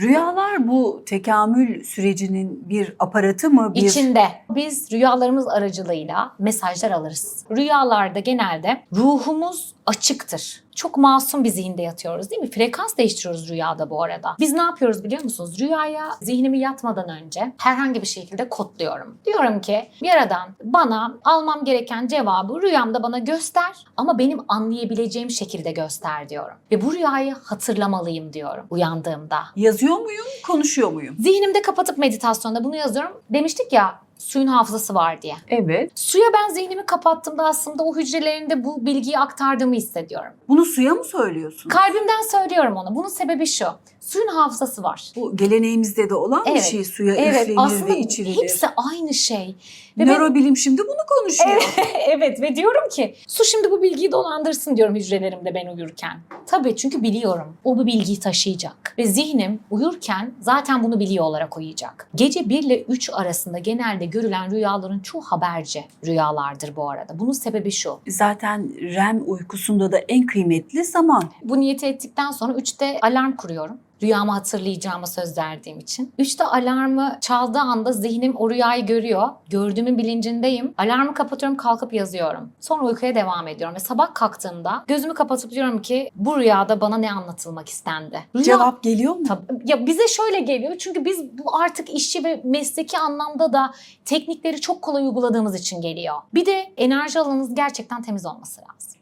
Rüyalar bu tekamül sürecinin bir aparatı mı? Bir... İçinde biz rüyalarımız aracılığıyla mesajlar alırız. Rüyalarda genelde ruhumuz açıktır. Çok masum bir zihinde yatıyoruz değil mi? Frekans değiştiriyoruz rüyada bu arada. Biz ne yapıyoruz biliyor musunuz? Rüyaya zihnimi yatmadan önce herhangi bir şekilde kodluyorum. Diyorum ki bir aradan bana almam gereken cevabı rüyamda bana göster ama benim anlayabileceğim şekilde göster diyorum. Ve bu rüyayı hatırlamalıyım diyorum uyandığımda. Yazıyor muyum, konuşuyor muyum? Zihnimde kapatıp meditasyonda bunu yazıyorum. Demiştik ya suyun hafızası var diye. Evet. Suya ben zihnimi kapattığımda aslında o hücrelerinde bu bilgiyi aktardığımı hissediyorum. Bunu suya mı söylüyorsun? Kalbimden söylüyorum onu. Bunun sebebi şu. Suyun hafızası var. Bu geleneğimizde de olan bir Evet. şey suya Evet üflenir aslında ve içirilir. hepsi aynı şey. Ve ben- Nörobilim şimdi bunu konuşuyor. evet ve diyorum ki su şimdi bu bilgiyi dolandırsın diyorum hücrelerimde ben uyurken. Tabii çünkü biliyorum o bu bilgiyi taşıyacak. Ve zihnim uyurken zaten bunu biliyor olarak uyuyacak. Gece 1 ile 3 arasında genelde görülen rüyaların çoğu haberci rüyalardır bu arada. Bunun sebebi şu. Zaten REM uykusunda da en kıymetli zaman. Bu niyeti ettikten sonra 3'te alarm kuruyorum. Rüyamı hatırlayacağıma söz verdiğim için. 3'te alarmı çaldığı anda zihnim o rüyayı görüyor. Gördüğümün bilincindeyim. Alarmı kapatıyorum kalkıp yazıyorum. Sonra uykuya devam ediyorum. Ve sabah kalktığımda gözümü kapatıp diyorum ki bu rüyada bana ne anlatılmak istendi? Rüya- Cevap geliyor mu? Tabii. Ya bize şöyle geliyor çünkü biz bu artık işçi ve mesleki anlamda da teknikleri çok kolay uyguladığımız için geliyor. Bir de enerji alanınız gerçekten temiz olması lazım.